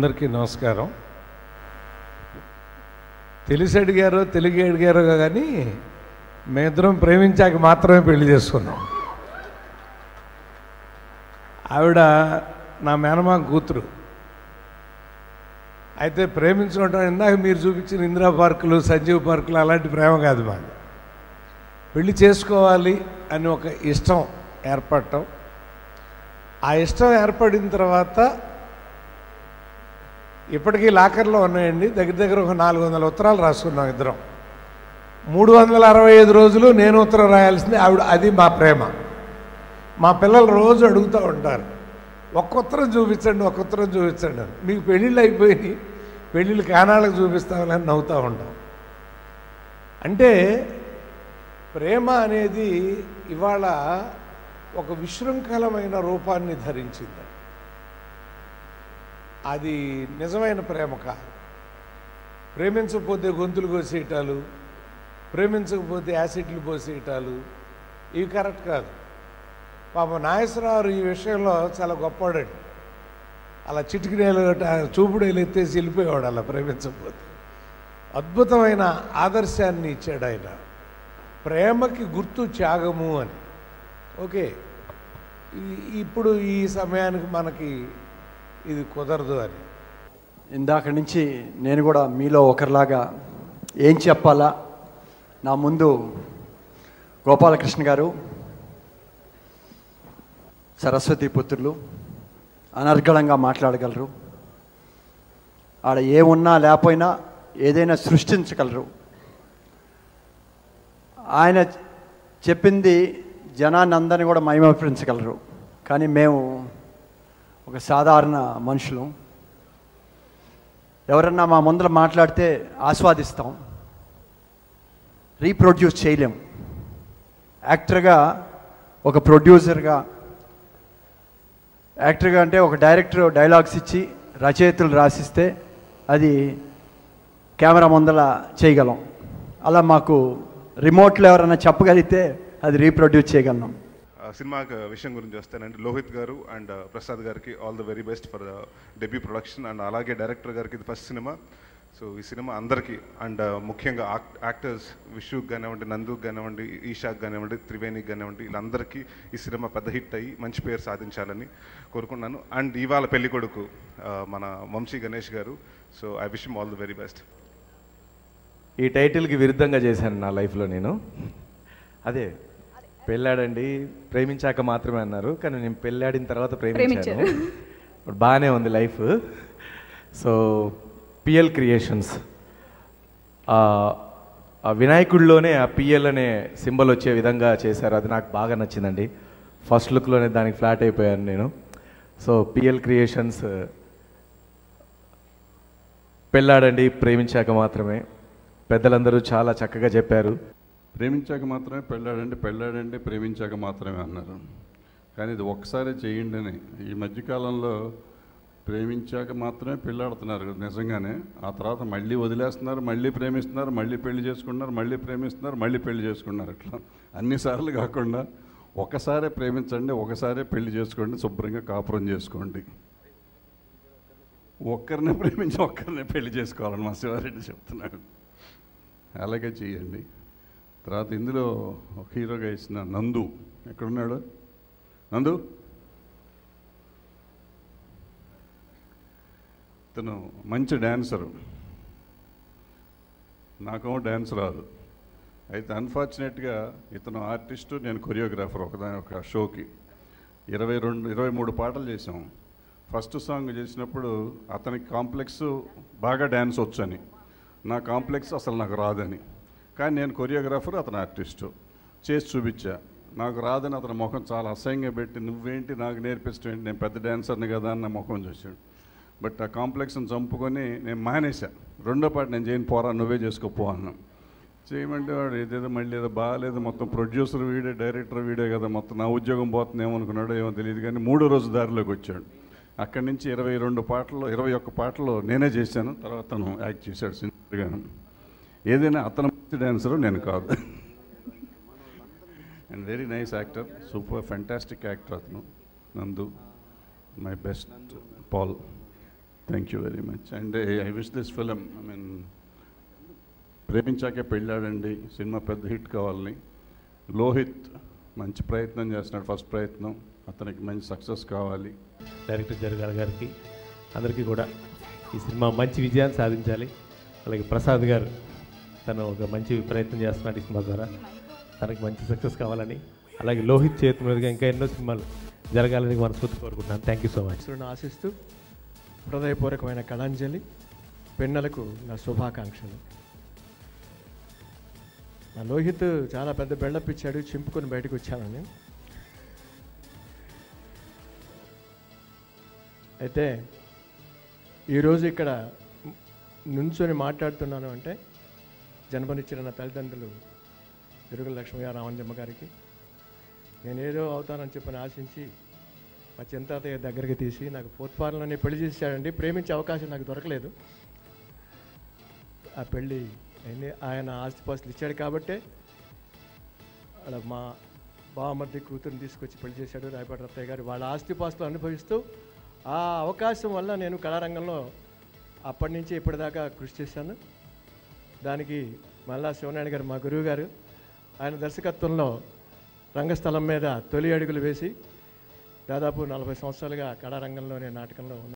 అందరికీ నమస్కారం. తెలిసి అడిగారో తెలిగి అడిగారో కానీ మేమిద్దరం ప్రేమించాక మాత్రమే పెళ్ళి చేసుకున్నాం. ఆవిడ నా మేనమా కూతురు. అయితే ప్రేమించుకుంటాం ఇందాక మీరు చూపించిన ఇందిరా పార్కులు సంజీవ్ పార్కులు అలాంటి ప్రేమ కాదు మాది. పెళ్ళి చేసుకోవాలి అని ఒక ఇష్టం ఏర్పడటం. ఆ ఇష్టం ఏర్పడిన తర్వాత ఇప్పటికీ లాకర్లో ఉన్నాయండి. దగ్గర దగ్గర ఒక నాలుగు వందల ఉత్తరాలు రాసుకున్నాం ఇద్దరం. మూడు వందల అరవై ఐదు రోజులు నేను ఉత్తరం రాయాల్సింది. ఆవిడ అది మా ప్రేమ. మా పిల్లలు రోజు అడుగుతూ ఉంటారు. ఒక్క ఉత్తరం చూపించండి ఒక్క ఉత్తరం చూపించండి మీకు పెళ్ళిళ్ళు అయిపోయి పెళ్ళిళ్ళు కానాళ్ళకు చూపిస్తామని నవ్వుతూ ఉంటాం. అంటే ప్రేమ అనేది ఇవాళ ఒక విశృంఖలమైన రూపాన్ని ధరించింది. అది నిజమైన ప్రేమ కాదు. ప్రేమించకపోతే గొంతులు కోసేయటాలు ప్రేమించకపోతే యాసిడ్లు పోసేయటాలు ఇవి కరెక్ట్ కాదు. పాప నాగేశ్వరరావు ఈ విషయంలో చాలా గొప్పవాడండి. అలా చిటికినేలు చూపుడేలు ఎత్తేసి వెళ్ళిపోయేవాడు అలా ప్రేమించకపోతే. అద్భుతమైన ఆదర్శాన్ని ఇచ్చాడు ఆయన. ప్రేమకి గుర్తు త్యాగము అని. ఓకే. ఇప్పుడు ఈ సమయానికి మనకి ఇది కుదరదు అని. ఇందాక నుంచి నేను కూడా మీలో ఒకరిలాగా ఏం చెప్పాలా? నా ముందు గోపాలకృష్ణ గారు సరస్వతి పుత్రులు అనర్గళంగా మాట్లాడగలరు. ఆడ ఏమున్నా లేకపోయినా ఏదైనా సృష్టించగలరు. ఆయన చెప్పింది జనాన్ని అందరినీ కూడా మహిమపరించగలరు. కానీ మేము ఒక సాధారణ మనుషులు. ఎవరన్నా మా ముందర మాట్లాడితే ఆస్వాదిస్తాం. రీప్రొడ్యూస్ చేయలేం. యాక్టర్గా ఒక ప్రొడ్యూసర్గా యాక్టర్గా అంటే ఒక డైరెక్టర్ డైలాగ్స్ ఇచ్చి రచయితలు రాసిస్తే అది కెమెరా ముందల చేయగలం. అలా మాకు రిమోట్లో ఎవరైనా చెప్పగలిగితే అది రీప్రొడ్యూస్ చేయగలం. సినిమా విషయం గురించి వస్తానండి లోహిత్ గారు అండ్ ప్రసాద్ గారికి all the very best for debut production and అలాగే డైరెక్టర్ గారికి ఇది ఫస్ట్ సినిమా. సో ఈ సినిమా అందరికీ అండ్ ముఖ్యంగా యాక్టర్స్ విషుక్ కానివ్వండి నందుకు కానివ్వండి ఈషాక్ కానివ్వండి త్రివేణికి కానివ్వండి వీళ్ళందరికీ ఈ సినిమా పెద్ద హిట్ అయ్యి మంచి పేరు సాధించాలని కోరుకున్నాను. అండ్ ఇవాళ పెళ్ళి కొడుకు మన వంశీ గణేష్ గారు. So I wish all the very best. ఈ టైటిల్కి విరుద్ధంగా చేశాను నా లైఫ్లో నేను. అదే పెళ్ళాడండి. ప్రేమించాక మాత్రమే అన్నారు. కానీ నేను పెళ్ళాడిన తర్వాత ప్రేమించాను. బాగానే ఉంది లైఫ్. So PL creations. ఆ వినాయకుడిలోనే ఆ పిఎల్ అనే సింబల్ వచ్చే విధంగా చేశారు. అది నాకు బాగా నచ్చిందండి. ఫస్ట్ లుక్లోనే దానికి ఫ్లాట్ అయిపోయాను నేను. సో పిఎల్ క్రియేషన్స్ పెళ్ళాడండి ప్రేమించాక మాత్రమే. పెద్దలందరూ చాలా చక్కగా చెప్పారు. ప్రేమించాక మాత్రమే పెళ్ళాడండి పెళ్ళాడండి ప్రేమించాక మాత్రమే అన్నారు. కానీ ఇది ఒక్కసారి చేయండి అని. ఈ మధ్యకాలంలో ప్రేమించాక మాత్రమే పెళ్ళాడుతున్నారు నిజంగానే. ఆ తర్వాత మళ్ళీ వదిలేస్తున్నారు మళ్ళీ ప్రేమిస్తున్నారు మళ్ళీ పెళ్ళి చేసుకుంటున్నారు మళ్ళీ ప్రేమిస్తున్నారు మళ్ళీ పెళ్ళి చేసుకుంటున్నారు. అట్లా అన్నిసార్లు కాకుండా ఒకసారే ప్రేమించండి ఒకసారే పెళ్ళి చేసుకోండి శుభ్రంగా కాపురం చేసుకోండి. ఒక్కరినే ప్రేమించి ఒక్కరినే పెళ్ళి చేసుకోవాలని మా శివారెడ్డి చెప్తున్నాడు. అలాగే చేయండి. తర్వాత ఇందులో ఒక హీరోగా ఇచ్చిన నందు. ఎక్కడున్నాడు? నందు? ఇతను మంచి డ్యాన్సరు నాకేమో డ్యాన్స్ రాదు. అయితే అన్ఫార్చునేట్గా ఇతను ఆర్టిస్టు నేను కొరియోగ్రాఫర్ ఒకదాని ఒక షోకి. ఇరవై రెండు ఇరవై మూడు పాటలు చేసాం ఫస్ట్ సాంగ్ చేసినప్పుడు అతనికి కాంప్లెక్స్ బాగా డ్యాన్స్ వచ్చని. నా కాంప్లెక్స్ అసలు నాకు రాదని. కానీ నేను కొరియోగ్రాఫర్ అతను ఆర్టిస్టు. చేసి చూపించా. నాకు రాదని అతని ముఖం చాలా అసహ్యంగా పెట్టి నువ్వేంటి నాకు నేర్పిస్తావు ఏంటి? నేను పెద్ద డ్యాన్సర్ని కదా అని నా ముఖం చూశాడు. బట్ ఆ కాంప్లెక్స్ని చంపుకొని నేను మానేశా. రెండో పాట నేను చేయని పోరా నువ్వే చేసుకోపో అన్నాం చేయమంటే వాడు ఏదేదో మళ్ళీ ఏదో బాగాలేదు మొత్తం ప్రొడ్యూసర్ వీడే డైరెక్టర్ వీడే కదా. మొత్తం నా ఉద్యోగం పోతుందేమో అనుకున్నాడో ఏమో తెలియదు కానీ మూడో రోజు దారిలోకి వచ్చాడు. అక్కడి నుంచి ఇరవై రెండు పాటలు ఇరవై ఒక్క పాటలు నేనే చేశాను. తర్వాత తను యాక్ట్ చేశాడు సినిమాగాను ఏదైనా అతను మంచి డాన్సరు నేను కాదు. And very nice actor super fantastic actor అతను Nandu. My best pal thank you very much and I wish this film I mean ప్రేమించాకే పెళ్ళాడండి సినిమా పెద్ద హిట్ కావాలని. లోహిత్ మంచి ప్రయత్నం చేస్తున్నాడు ఫస్ట్ ప్రయత్నం. అతనికి మంచి సక్సెస్ కావాలి. డైరెక్టర్ జరగాల గారికి అందరికీ కూడా ఈ సినిమా మంచి విజయాన్ని సాధించాలి. అలాగే ప్రసాద్ గారు తను ఒక మంచి ప్రయత్నం చేస్తున్నాడు ఈ సినిమా ద్వారా. తనకి మంచి సక్సెస్ కావాలని. అలాగే లోహిత్ చేతి మీదుగా ఇంకా ఎన్నో సినిమాలు జరగాలని మనస్ఫూర్తి కోరుకుంటున్నాను. థ్యాంక్ యూ సో మచ్ ఆశిస్తూ హృదయపూర్వకమైన కళాంజలి పెన్నలకు నా శుభాకాంక్షలు. నా లోహిత్ చాలా పెద్ద బెళ్ళప్ ఇచ్చాడు చింపుకొని బయటకు వచ్చాను నేను అయితే ఈరోజు ఇక్కడ నుంచొని మాట్లాడుతున్నాను అంటే జన్మనిచ్చిన నా తల్లిదండ్రులు తిరుగుల లక్ష్మయ్య రామంజమ్మ గారికి. నేనేదో అవుతానని చెప్పని ఆశించి మా చింతాతయ్య దగ్గరికి తీసి నాకు ఫోర్త్ ఫారంలోనే పెళ్ళి చేశాడండి. ప్రేమించే అవకాశం నాకు దొరకలేదు. ఆ పెళ్ళి అయిన- ఆయన ఆస్తిపాస్తులు ఇచ్చాడు కాబట్టే అలా మా బావమర్ది కూతురుని తీసుకొచ్చి పెళ్ళి చేశాడు రాయపాటి రత్తయ్య గారు. వాళ్ళ ఆస్తిపాస్తులు అనుభవిస్తూ ఆ అవకాశం వల్ల నేను కళారంగంలో అప్పటి నుంచి ఇప్పటిదాకా కృషి చేశాను. దానికి మళ్ళా శివనారాయణ గారు మా గురువు గారు. ఆయన దర్శకత్వంలో రంగస్థలం మీద తొలి అడుగులు వేసి దాదాపు నలభై సంవత్సరాలుగా కళారంగంలోనే నాటకంలో ఉన్నారు